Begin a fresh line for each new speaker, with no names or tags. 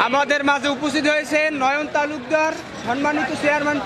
আমাদের মাঝে উপস্থিত হয়েছে নয়ন তালুকদার সম্মানিত চেয়ারম্যান